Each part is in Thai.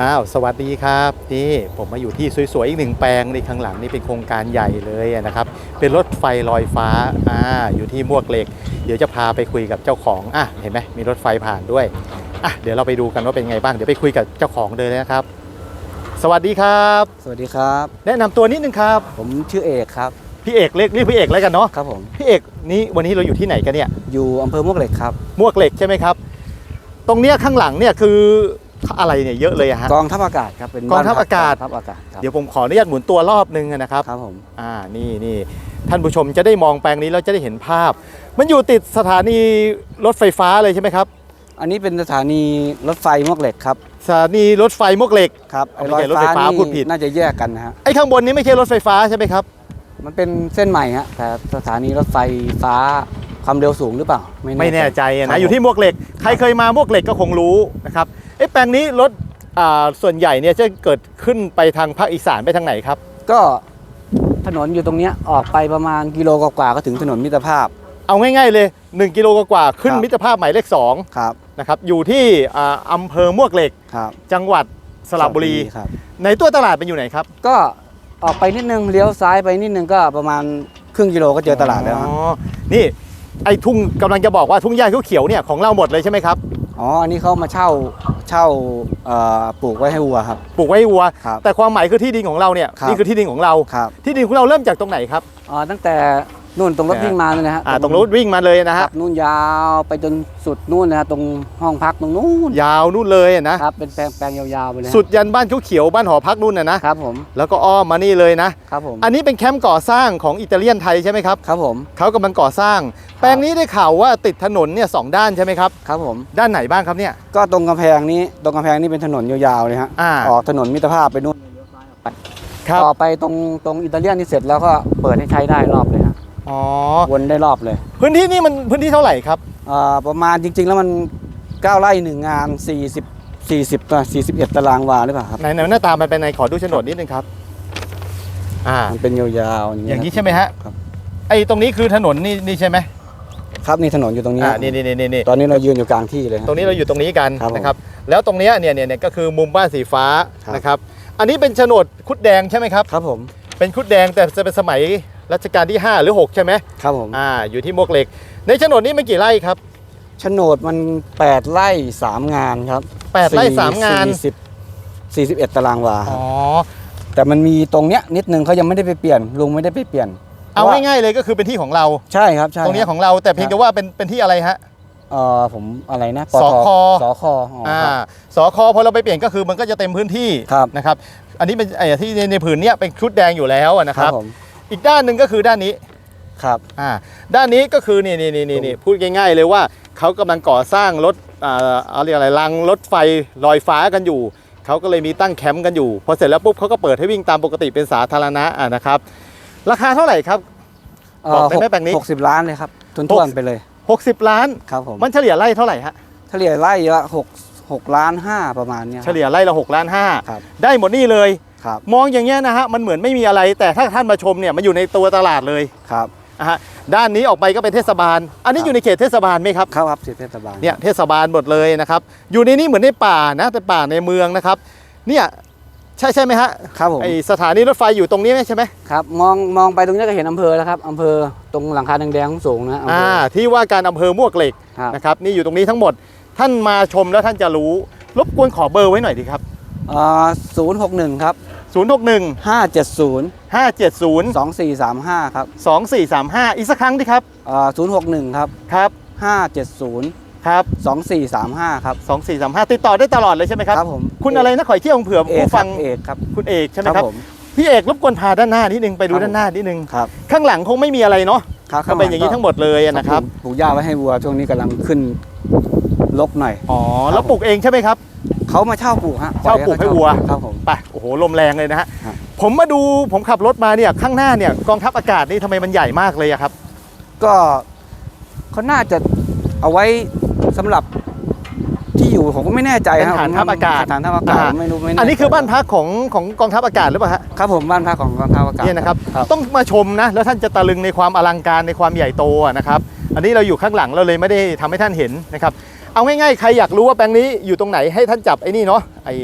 อ้าวสวัสดีครับนี่ผมมาอยู่ที่สวยๆอีกหนึ่งแปลงนี่ข้างหลังนี่เป็นโครงการใหญ่เลยนะครับ เป็นรถไฟลอยฟ้าอ่าอยู่ที่มวกเหล็ก เดี๋ยวจะพาไปคุยกับเจ้าของอะเห็นไหมมีรถไฟผ่านด้วยอะเดี๋ยวเราไปดูกันว่าเป็นไงบ้างเดี๋ยวไปคุยกับเจ้าของเลยนะครับ สวัสดีครับ สวัสดีครับ แนะนำตัวนิดนึงครับ ผมชื่อเอกครับ พี่เอกเรียกเรียกพี่เอกแล้วกันเนาะครับผม พี่เอกนี่วันนี้เราอยู่ที่ไหนกันเนี่ยอยู่อำเภอมวกเหล็กครับมวกเหล็กใช่ไหมครับ ตรงเนี้ยข้างหลังเนี่ยคือ อะไรเนี่ยเยอะเลยอะฮะ กองทัพอากาศครับเป็นกองทัพอากาศ บ้นพักกองทัพอากาศครับเดี๋ยวผมขออนุญาตหมุนตัวรอบนึงนะครับครับผมอ่านี่นี่ท่านผู้ชมจะได้มองแปลงนี้แล้วจะได้เห็นภาพ มันอยู่ติดสถานีรถไฟฟ้าเลยใช่ไหมครับอันนี้เป็นสถานีรถไฟมวกเหล็กครับสถานีรถไฟมวกเหล็ก ครับไม่ใช่รถไฟฟ้าพูดผิด น่าจะแยกกันนะฮะไอ้ข้างบนนี้ไม่ใช่รถไฟฟ้าใช่ไหมครับ มันเป็นเส้นใหม่ฮะแต่สถานีรถไฟฟ้าความเร็วสูงหรือเปล่าไม่แน่ใจอะครันะบอยู่ที่มวกเหล็ก ใครเคยมามวกเหล็กก็คงรู้นะครับ เอ้แปลงนี้รถอ่าส่วนใหญ่เนี่ยจะเกิดขึ้นไปทางภาคอีสานไปทางไหนครับ ก็ถนนอยู่ตรงเนี้ยออกไปประมาณกิโลกว่าๆก็ถึงถนนมิตรภาพ เอาง่ายๆเลย 1 กิโลกว่าๆขึ้นครับ มิตรภาพหมายเลข2ครับนะครับอยู่ที่อ่าอำเภอมวกเหล็ก ครับจังหวัดสระบุรี ครับ ในตัวตลาดเป็นอยู่ไหนครับก็ออกไปนิดนึงเลี้ยวซ้ายไปนิดนึงก็ประมาณครึ่งกิโลก็เจอตลาดแล้วฮะอ๋อนี่ไอ้ทุ่งกำลังจะบอกว่าทุ่งหญ้าเขียวๆเนี่ยของเราหมดเลยใช่ไหมครับ อ๋อ อันนี้เขามาเช่าเช่าเอ่อปลูกไว้ให้วัวครับ ปลูกไว้ให้วัว ครับแต่ความหมายคือที่ดินของเราเนี่ยครับนี่คือที่ดินของเรา ครับ ที่ดินของเราเริ่มจากตรงไหนครับอ๋อตั้งแต่ นู่นตรงรถนะฮะวิ่งมาเลยนะฮะอ่าตรงรถวิ่งมาเลยนะคฮะรับนู่นยาวไปจนสุดนู่นนะฮะตรงห้องพักตรงนู่นยาวนู่นเลยอะนะครับเป็นแปลงแปลงยาวๆไปเลยฮะสุดยันบ้านเขียวๆบ้านหอพักนู่นน่ะนะครับผมแล้วก็อ้อมมานี่เลยนะครับผมอันนี้เป็นแคมป์ก่อสร้างของอิตาเลียนไทยใช่ไหมครับครับผมเขากำลังก่อสร้าง แปลงนี้ได้ข่าวว่าติดถนนเนี่ยสองด้านใช่ไหมครับครับผมด้านไหนบ้างครับเนี่ยก็ตรงกำแพงนี้ตรงกำแพงนี้เป็นถนนยาวๆเลยฮะอ่าออกถนนมิตรภาพไปนู่นครับต่อไปตรงตรงอิตาเลียนนี่เสร็จแล้วก็เปิดให้ใช้ได้รอบเลยฮะ อ๋อ วนได้รอบเลยพื้นที่นี่มันพื้นที่เท่าไหร่ครับ อ่าประมาณจริง ๆ แล้วมัน 9 ไร่หนึ่งงาน 40 40ต่อ41 ตารางวาหรือเปล่าครับ ไหนๆหน้าตามันเป็นไงขอดูโฉนดนิดนึงครับ อ่า มันเป็นยาวๆ อย่างอย่างนี้นี้ใช่ไหมฮะครับ ไอ้ตรงนี้คือถนนนี่นี่ใช่ไหมครับนี่ถนนอยู่ตรงนี้อ่านี่นี่นี่นี่ตอนนี้เรายืนอยู่กลางที่เลยฮะ ตรงนี้เราอยู่ตรงนี้กันครับผมนะครับ แล้วตรงเนี้ยเนี่ยเนี่ยเนี่ยก็คือมุมบ้านสีฟ้าครับ นะครับ อันนี้เป็นโฉนดคุดแดงใช่ไหมครับ ครับผม เป็นคุดแดงแต่จะเป็นสมัย รัชกาลที่ 5 หรือ 6 ใช่ไหมครับผมอ่าอยู่ที่มวกเหล็ก ในโฉนดนี้มันกี่ไร่ครับโฉนดมัน 8ไร่3 งานครับแปดไร่สามงาน40 41 ตารางวาอ๋อแต่มันมีตรงเนี้ยนิดนึงเขายังไม่ได้ไปเปลี่ยนลุงไม่ได้ไปเปลี่ยน เอาพระว่ง่ายๆเลยก็คือเป็นที่ของเราใช่ครับใช่ตรงเนี้ยคขบองเราแต่เพียงแต่ว่าเป็นเป็นที่อะไรฮะเอ่อผมอะไรนะสคสคอ๋ออ่าครับสอคอพอเราไปเปลี่ยนก็คือมันก็จะเต็มพื้นที่ครับนะครับ อันนี้เป็นไอ้ที่ในในผืนเนี้ยเป็นชุดแดงอยู่แล้วอะนะครับผม อีกด้านหนึ่งก็คือด้านนี้ครับอ่าด้านนี้ก็คือนี่นี่นี่นี่นี่พูดง่าย ๆ เลยว่าเขากำลังก่อสร้างรถอ่าเอาเรียกอะไรรางรถไฟลอยฟ้ากันอยู่เขาก็เลยมีตั้งแคมป์กันอยู่ พอเสร็จแล้วปุ๊บเขาก็เปิดให้วิ่งตามปกติเป็นสาธารณะอะนะครับ ราคาเท่าไหร่ครับบอกได้ไหมแปลงนี้หกสิบล้านเลยครับทุนทวนๆไปเลย 60 ล้านครับผมมันเฉลี่ยไร่เท่าไหร่ฮะเฉลี่ยไร่ละหกหกล้านห้าประมาณเนี้ยเฉลี่ยไร่ละ6ล้านห้าครับได้หมดนี่เลย ครับมองอย่างเงี้ยนะฮะมันเหมือนไม่มีอะไร แต่ถ้าท่านมาชมเนี่ยมันอยู่ในตัวตลาดเลยครับนะฮะด้านนี้ออกไปก็เป็นเทศบาล อันนี้ครับอยู่ในเขตเทศบาลไหมครับเข้าครับสิทธิเทศบาลเนี่ยเทศบาลหมดเลยนะครับ อยู่ในนี้เหมือนในป่านะแต่ป่าในเมืองนะครับ เนี่ยใช่ใช่ไหมฮะครับผมไอสถานีรถไฟอยู่ตรงนี้ไหมใช่ไหมครับมองมองไปตรงนี้ก็เห็นอำเภอแล้วครับอำเภอตรงหลังคาแดงๆสูงนะอำเภอ่าอที่ว่าการอำเภอมวกเหล็กครับนะครับนี่อยู่ตรงนี้ทั้งหมดท่านมาชมแล้วท่านจะรู้ รบกวนขอเบอร์ไว้หน่อยดีครับศูนย์หกหนึ่งครับ 061ห้าเจ็ดศูนย์570สองสี่สามห้าครับ 2435 อีกสักครั้งดิครับศูนย์หกหนึ่งครับ ครับห้าเจ็ดศูนย์ครับสองสี่สามห้าครับ 2435 ติดต่อได้ตลอดเลยใช่ไหมครับ ครับผมคุณอะไรนะขออีกเที่ยวเผื่อเอกผู้ครัฟับงเอกครับคุณเอกใช่ไหมครับ ผมพี่เอกรบกวนพาด้านหน้านิดนึงไปดูครับด้านหน้านิดนึง ครับข้างหลังคงไม่มีอะไรเนาะครับก็เป็นอย่างนี้ทั้งหมดเลยอะนะครับ ปลูกหญ้าไว้ให้วัวช่วงนี้กำลังขึ้นลกหน่อย อ๋อ แล้วปลูกเองใช่ไหมครับ เขามาเช่าปลูกฮะเช่าปลูกให้วัวครับผมไปโอ้โหลมแรงเลยนะฮะครับผมมาดูผมขับรถมาเนี่ยข้างหน้าเนี่ยกองทัพอากาศนี่ทำไมมันใหญ่มากเลยอะครับ ก็เขาน่าจะเอาไว้สำหรับที่อยู่ผมก็ไม่แน่ใจเป็นครับฐานทัพอากาศฐานทัพอากาศอ่าไม่รู้ไม่แอันนี้คือบ้านพักของของกองทัพอากาศหรือเปล่าฮะครับผมบ้านพักของกองทัพอากาศเนี่ยนะครับครับต้องมาชมนะแล้วท่านจะตะลึงในความอลังการในความใหญ่โตอะนะครับ อันนี้เราอยู่ข้างหลังเราเลยไม่ได้ทำให้ท่านเห็นนะครับ เอาง่ายๆ ใครอยากรู้ว่าแปลงนี้อยู่ตรงไหนให้ท่านจับไอ้นี่เนาะไอ้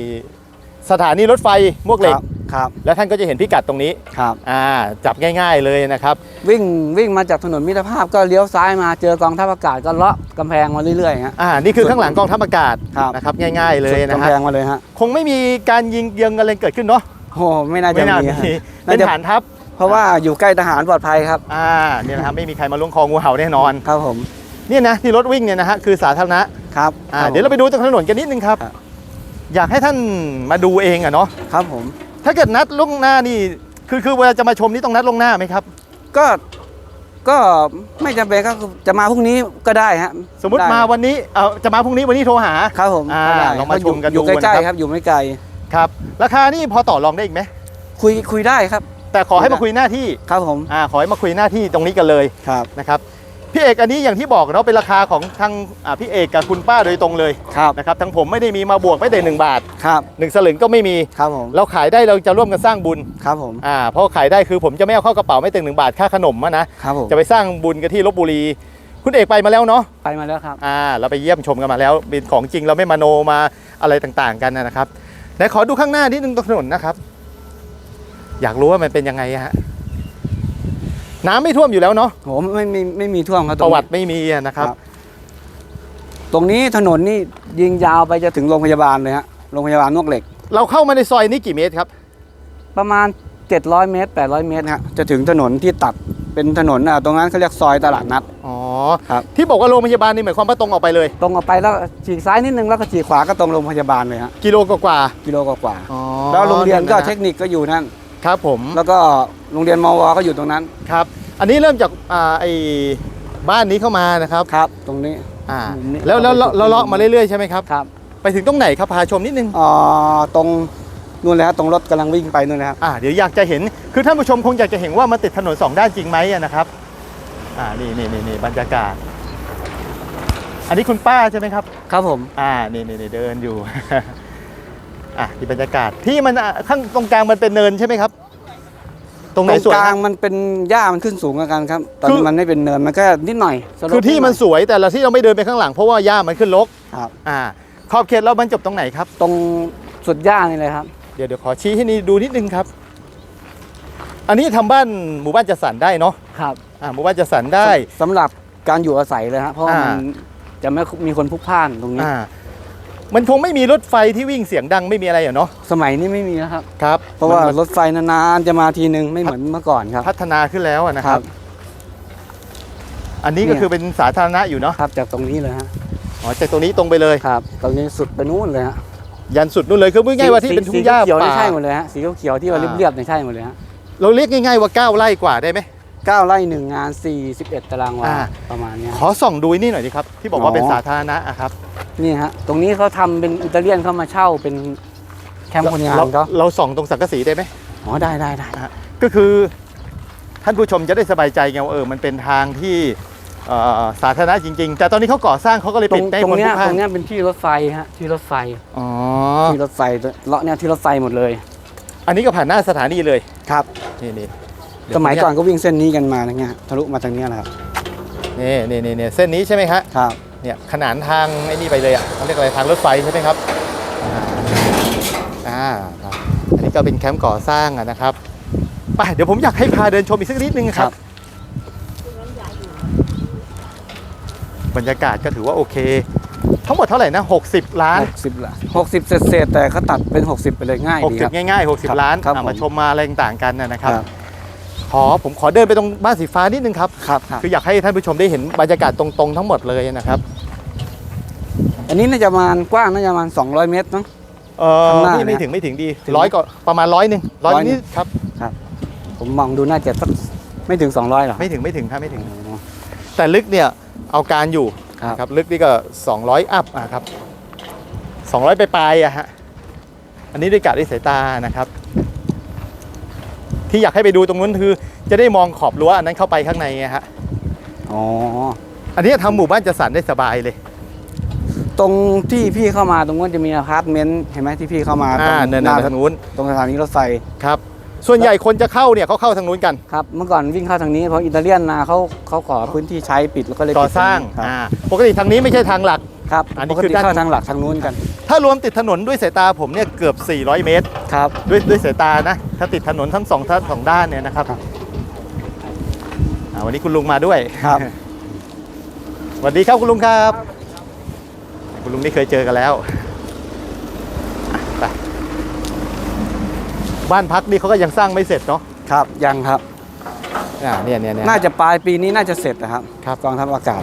สถานีรถไฟมวกเหล็คกรับครับ แล้วท่านก็จะเห็นพิกัดตรงนี้ครับ อ่าจับง่าย ๆเลยนะครับ วิ่งวิ่งมาจากถนนมิตรภาพก็เลี้ยวซ้ายมาเจอกองทัพอากาศก็เลาะกำแพงมาเรื่อยๆฮะ อ่านี่คือข้างหลังกองทัพอากาศครับ นะครับง่าย ๆเลยสุดนะกำฮะแพงมาเลยฮะคงไม่มีการยิงเยิงอะไรเกิดขึ้นเนาะโอ้โหไม่น่าจะไม่น่ามีมีฮะเป็นน่าจะฐานทัพเพราะว่าอยู่ใกล้ทหารปลอดภัยครับอ่าเนี่ยนะครับไม่มีใครมาล้วงคองูเห่าแน่นอน ครับผม เนี่ยนะที่รถวิ่งเนี่ยนะฮะคือสาธารณะครับอ่าครับผมเดี๋ยวเราไปดูตรงถนนกันนิดนึงครับครับอยากให้ท่านมาดูเองอะเนาะครับผม ถ้าเกิดนัดล่วงหน้านี่คือคือเวลาจะมาชมนี่ต้องนัดล่วงหน้าไหมครับ ก็ก็ไม่จำเป็นก็คือจะมาพรุ่งนี้ก็ได้ฮะสมมติได้มาวันนี้เอาจะมาพรุ่งนี้วันนี้โทรหาครับผมอ่าก็ได้ลองมาชมกันอยู่ดูใกล้นะครับๆครับ อยู่ไม่ไกลครับราคานี่พอต่อรองได้อีกไหมคุยคุยได้ครับ แต่ขอให้มาคุยหน้าที่ครับผมอ่าขอให้มาคุยหน้าที่ตรงนี้กันเลยครับนะครับ พี่เอกอันนี้อย่างที่บอกเนาะเป็นราคาของทางอ่าพี่เอกกับคุณป้าโดยตรงเลยครับนะครับทั้งผมไม่ได้มีมาบวกไม่ได้หนึ่งบาทครับหนึ่งสลึงก็ไม่มี ครับผมเราขายได้เราจะร่วมกันสร้างบุญครับผมอ่าเพราะขายได้คือผมจะไม่เอาเข้ากระเป๋าไม่ถึงหนึ่งบาทค่าขนมอะนะครับผมจะไปสร้างบุญกันที่ลบบุรี คุณเอกไปมาแล้วเนาะไปมาแล้วครับ อ่าเราไปเยี่ยมชมกันมาแล้วเป็นของจริงเราไม่มาโนมาอะไรต่างๆกันนะครับไหนขอดูข้างหน้านิดนึงตรงถนนนะครับ อยากรู้ว่ามันเป็นยังไงอะฮะ น้ำไม่ท่วมอยู่แล้วเนาะโหไม่มีไม่มีท่วมครับปตงระนี้วัติไม่มีอะนะครับ ตรงนี้ถนนนี่ยิงยาวไปจะถึงโรงพยาบาลเลยฮะโรงพยาบาลนวกเหล็ก เราเข้ามาในซอยนี้กี่เมตรครับ ประมาณ 700 เมตร 800 เมตรฮะจะถึงถนนที่ตัดเป็นถนนอะตรงนั้นเขาเรียกซอยตลาดนัด อ๋อ ครับ ที่บอกว่าโรงพยาบาลนี่หมายความว่าตรงออกไปเลย ตรงออกไปแล้วฉีกซ้ายนิดนึงแล้วก็ฉีกขวาก็ตรงโรงพยาบาลเลยฮะกิโลกว่ากิโลกว่าๆอ๋อๆแล้วโรงเรียนก็เทคนิคก็อยู่นั่น ครับผมแล้วก็โรงเรียนมวก็อยู่ตรงนั้นครับ อันนี้เริ่มจากอ่าไอ้บ้านนี้เข้ามานะครับครับ ตรงนี้ อ่ามุมนี้ แล้วแล้วเข้าไปเราเลาะมาเรื่อยๆใช่ไหมครับ ครับไปถึงตรงไหนครับพาชมนิดนึง อ่าตรงนู่นเลยฮะตรงรถกำลังวิ่งไปนู่นเลยครับอ่าเดี๋ยวอยากจะเห็นคือท่านผู้ชมคงอยากจะเห็นว่ามันติดถนนสองด้านจริงไหมอะนะครับอ่านี่นี่นี่นี่บรรยากาศ อันนี้คุณป้าใช่ไหมครับ ครับผม อ่านี่นี่นี่เดินอยู่ อะที่บรรยากาศที่มันอะข้างตรงกลางมันเป็นเนินใช่ไหมครับ ตรงไหนตรงสวยกลางครับมันเป็นหญ้ามันขึ้นสูงกว่ากันครับ ตอนคือนี้มันไม่เป็นเนินมันก็นิดหน่อยสโลปคือที่มันดหสวยแต่ละที่เราไม่เดินไปข้างหลังเพราะว่าหญ้ามันขึ้นรกอยครับ อ่าขอบเขตเราบรรจบตรงไหนครับ ตรงสุดหญ้านี่เลยครับ เดี๋ยวเดี๋ยวขอชี้ให้นี่ดูนิดนึงครับ อันนี้ทำบ้านหมู่บ้านจัดสรรได้เนาะครับอ่าหมู่บ้านจัดสรรได้ สำหรับการอยู่อาศัยเลยฮะเพราะว่าอ่ามั มันจะไม่มีคนพลุกพล่านตรงนี้ อ่า มันคงไม่มีรถไฟที่วิ่งเสียงดังไม่มีอะไรอะเนาะสมัยนี้ไม่มีแล้วครับ ครับ เพราะว่ามนรถไฟนานๆจะมาทีนึงไม่เหมือนเมื่อก่อนครับ พัฒนาขึ้นแล้วอะนะคครัรับ บ อันนี้ก็เนี่ยคือเป็นสาธารณะอยู่เนาะครับจากตรงนี้เลยฮะอ๋อจากตรงนี้ตรงไปเลย ครับตรงนี้สุดไปนู่นเลยฮะยันสุดนู่นเลยคือพูดง่ายๆว่าที่เป็นทุ่งหญ้าสีเขียวนี่ป่า ใช่หมดเลยฮะสีเขียวๆที่ว่าอ่า เรียบๆนี่ใช่หมดเลยฮะเราเรียกง่ายๆว่า9ไร่กว่าได้ไหม เก้าไร่หนึ่งงาน 41 ตารางวาอ่า ประมาณเนี้ย ขอส่องดูนี่หน่อยดิครับ ที่บอกว่าอ๋อเป็นสาธารณะอะครับนี่ฮะตรงนี้เขาทำเป็นอิตาเลียนเข้ามาเช่าเป็นแคมป์คนงานเราก็เราส่องตรงสังกะสีได้ไหม อ๋อได้ได้ได้ ก็คือท่านผู้ชมจะได้สบายใจไงว่าเออมันเป็นทางที่เอ่อสาธารณะจริง ๆ แต่ตอนนี้เขาก่อสร้างเขาก็เลยตรปิดงให้ตรงคนเนี้ทุยกท่าตรนงเนี้ยเป็นที่รถไฟฮะที่รถไฟอ๋อที่รถไฟเลาะเนี่ยที่รถไฟหมดเลย อันนี้ก็ผ่านหน้าสถานีเลยครับ นี่นี่เดี๋ สวมัยผก่อนก็วิ่งเส้นนี้กันมาอย่างเงี้ยทะลุมาทางเนี้ยแหละครับนี่นี่นี่นี่เส้นนี้ใช่ไหมครับครับเนี่ยขนานทางไอ้นี่ไปเลยอะเขาเรียกอะไรทางรถไฟใช่ไหมครับอ่าอ่าอันนี้ก็เป็นแคมป์ก่อสร้างอะนะครับไปเดี๋ยวผมอยากให้พาเดินชมอีกสักนิดนึงคครัรับบบรรยากาศก็ถือว่าโอเค ทั้งหมดเท่าไหร่นะ 60 ล้านหกสิบละหกสิบเศษๆแต่เขาตัดเป็น 60 ไปเลยง่ายดีครับ 60 ง่ายๆครับ60 ล้านครับอะผมมาชมมาอะไรต่างๆกันนะนะครับครับ ขอผมขอเดินไปตรงบ้านสีฟ้านิดนึงครับครับครับคืออยากให้ท่านผู้ชมได้เห็นบรรยากาศตรงๆทั้งหมดเลยนะครับอันนี้น่าจะประมาณกว้างน่าจะประมาณ200 เมตรมั้ง เออข้างหน้าไม่ไม่เนี่ยถึงไม่ถึงดีถึงร้อยก็ประมาณร้อยหนึ่งร้อยร้อยหนึ่นิงดครับ ผมมองดูน่าจะสักไม่ถึง 200หรอกไม่ถึงไม่ถึงครับไม่ถึง อ๋อ แต่ลึกเนี่ยเอาการอยู่ครับครับลึกนี่ก็ 200 อัพอะครับ 200 ไปปลายๆอะฮะอันนี้ด้วยกะด้วยสายตานะครับ ที่อยากให้ไปดูตรงนู้นคือ จะได้มองขอบรั้วอันนั้นเข้าไปข้างในไงฮะอ๋อ อันนี้ทำหมู่บ้านจัดสรรได้สบายเลย ตรงที่พี่เข้ามาตรงนู้นจะมีอพาร์ตเมนต์เห็นไหมที่พี่เข้ามาตรอ่างเนินหน้าๆทางนู้นตรงสถานีรถไฟครับ ส่วนใหญ่คนจะเข้าเนี่ยเขาเข้าทางนู้นกัน ครับ เมื่อก่อนวิ่งเข้าทางนี้เพราะอิตาเลียนมาเขาเขาขอพื้นที่ใช้ปิดแล้วก็เลยก่อปิดสร้างครับ อ่าปกติทางนี้ไม่ใช่ทางหลัก ครับอันนี้ปกคือติด้าน เข้าทางหลักทางนู้นกันถ้ารวมติดถนนด้วยสายตาผมเนี่ยเกือบ 400 เมตร ครับ ด้วยด้วยสายตานะ ถ้าติดถนนทั้งสองทั้งสองด้านเนี่ยนะครับครับ อ่าวันนี้คุณลุงมาด้วย ครับ สวัสดีครับคุณลุงครับ คุณลุงนี่เคยเจอกันแล้วอะไปบ้านพักนี่เขาก็ยังสร้างไม่เสร็จเนาะครับยังครับ อ่าเนี่ยเนี่ยเนี่ย น่าจะปลายปีนี้น่าจะเสร็จนะครับครับ กองทัพอากาศ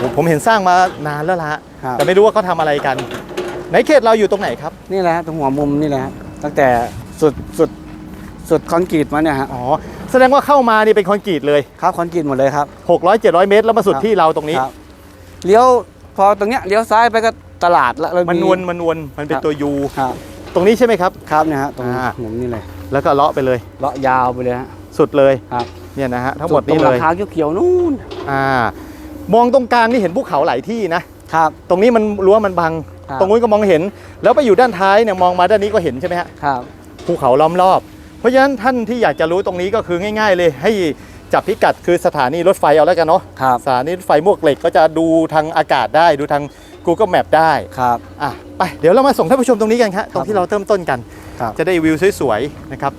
ผมผมเห็นสร้างมานานแล้วละครับ แต่ไม่รู้ว่าเขาทำอะไรกัน ในเขตเราอยู่ตรงไหนครับ นี่แหละฮะตรงหัวมุมนี่แหละฮะตั้งแต่สุดสุดสุดคอนกรีตมาเนี่ยฮะอ๋อ แสดงว่าเข้ามานี่เป็นคอนกรีตเลย ครับคอนกรีตหมดเลยครับ 600 700 เมตร แล้วมาสุดครับ ที่เราตรงนี้ ครับเลี้ยวพอตรงเนี้ยเลี้ยวซ้ายไปก็ตลาดละแล้วมันนวลมันนวลมันเป็นครับตัวยูครับตรงนี้ใช่ไหมครับ ครับเนี่ยฮะตรงอ่า มุมนี่เลยแล้วก็เลาะไปเลย เลาะยาวไปเลยฮะสุดเลย ครับเนี่ยนะฮะทั้งหมดตรนี้งเลรายคาเขียวๆนู่นอ่า มองตรงกลางนี่เห็นภูเขาหลายที่นะครับ ตรงนี้มันรั้วมันบัง ครับ ตรงนู้นก็มองเห็น แล้วไปอยู่ด้านท้ายเนี่ยมองมาด้านนี้ก็เห็นใช่ไหมฮะครับ ภูเขาล้อมรอบ เพราะฉะนั้นท่านที่อยากจะรู้ตรงนี้ก็คือง่าย ๆ เลย ให้จับพิกัดคือสถานีรถไฟเอาแล้วกันเนาะครับ สถานีรถไฟมวกเหล็กก็จะดูทางอากาศได้ ดูทาง Google Map ได้ครับ อะไปเดี๋ยวเรามาส่งท่านผู้ชมตรงนี้กันครับตรงที่เราเริ่มต้นกัน ครับ จะได้วิวสวยๆนะครับ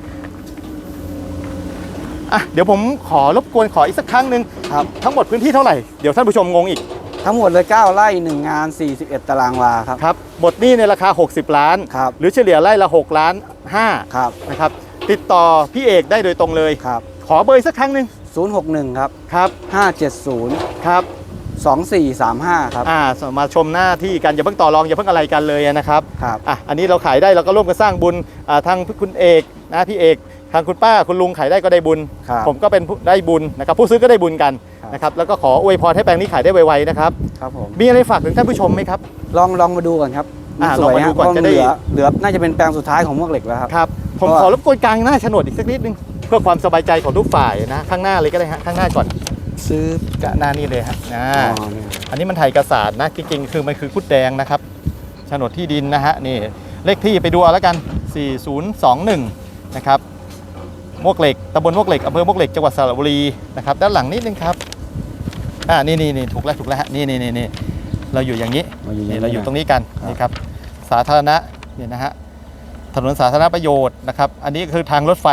อะเดี๋ยวผมขอรบกวนขออีกสักครั้งหนึ่งครับ ทั้งหมดพื้นที่เท่าไหร่ เดี๋ยวท่านผู้ชมงงอีกทั้งหมดเลย 9 ไร่ 1 งาน 41 ตารางวาครับ ครับหมดหนี้ในราคา 60 ล้าน ครับ หรือเฉลี่ยไร่ละ 6 ล้าน 5 ครับ นะครับ ติดต่อพี่เอกได้โดยตรงเลย ครับ ขอเบอร์อีกสักครั้งหนึ่ง061 ครับ ครับ 570 ครับ 2435 ครับ อ่า มาชมหน้าที่กันอย่าเพิ่งต่อรองอย่าเพิ่งอะไรกันเลยนะครับ ครับ อะ อันนี้เราขายได้เราก็ร่วมกันสร้างบุญ อ่า ทางคุณเอกนะพี่เอก ทางคุณป้าคุณลุงขายได้ก็ได้บุญ ครับผมก็เป็นผู้ได้บุญนะครับผู้ซื้อก็ได้บุญกันครับ นะครับแล้วก็ขออวยพรให้แปลงนี้ขายได้ไวๆนะครับครับผม มีอะไรฝากถึงท่านผู้ชมไหมครับ ลองลองมาดูก่อนครับอ่าสวยลองมาดูฮะก่อนเพราะจะมันได้ เหลือเหลือน่าจะเป็นแปลงสุดท้ายของมวกเหล็กแล้วครับ ครับผมเพราะว่าขอรบกวนกลางหน้าโฉนดอีกสักนิดนึงเพื่อความสบายใจของทุกฝ่ายนะข้างหน้าเลยก็ได้ฮะข้างหน้าก่อนซื้อกะหน้านี่เลยฮะอ่าอ๋อเนี่ย อันนี้มันไทยกระสาดนะจริงๆ คือมันคือคุดแดงนะครับโฉนดที่ดินนะฮะนี่เลขที่ไปดูเอาแล้วกัน 4021 นะครับ มวกเหล็กตำบลมวกเหล็กอำเภอมวกเหล็กจังหวัดสระบุรีนะครับด้านหลังนิดนึงครับอ่านี่นี่นี่ถูกแล้วถูกแล้วฮะนี่นี่นี่นี่เราอยู่อย่างนี้มาอยู่นี่เราอยู่ตรงนี้กันครับ นี่ครับสาธารณะเนี่ยนะฮะถนนสาธารณประโยชน์นะครับอันนี้คือทางรถไฟ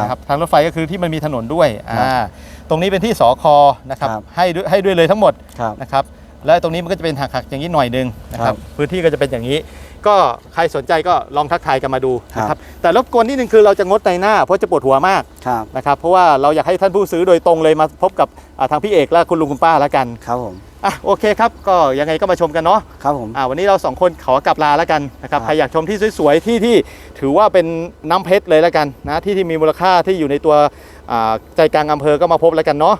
นะครับทางรถไฟก็คือที่มันมีถนนด้วยอ่าตรงนี้เป็นที่สอคอนะครับครับ ให้ด้วยให้ด้วยเลยทั้งหมด ครับ นะครับและตรงนี้มันก็จะเป็นหักๆอย่างนี้หน่อยหนึงนะคครัรับบพื้นที่ก็จะเป็นอย่างนี้ ก็ใครสนใจก็ลองทักทายกันมาดูครับนะครับแต่รบกวนนิดนึงคือเราจะงดในหน้าเพราะจะปวดหัวมากครับนะครับเพราะว่าเราอยากให้ท่านผู้ซื้อโดยตรงเลยมาพบกับอ่าทางพี่เอกและคุณลุงคุณป้าแล้วกันครับผมอะโอเคครับก็ยังไงก็มาชมกันเนาะครับผมอ่าวันนี้เราสองคนขอกลับลาแล้วกันนะครับครับใครอยากชมที่สวยๆที่ที่ถือว่าเป็นน้ำเพชรเลยแล้วกันนะที่ที่มีมูลค่าที่อยู่ในตัวอ่าใจกลางอำเภอก็มาพบแล้วกันเนาะ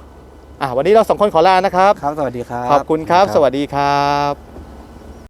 อะวันนี้เราสองคนขอลานะครับครับ สวัสดีครับ ขอบคุณครับ สวัสดีครับ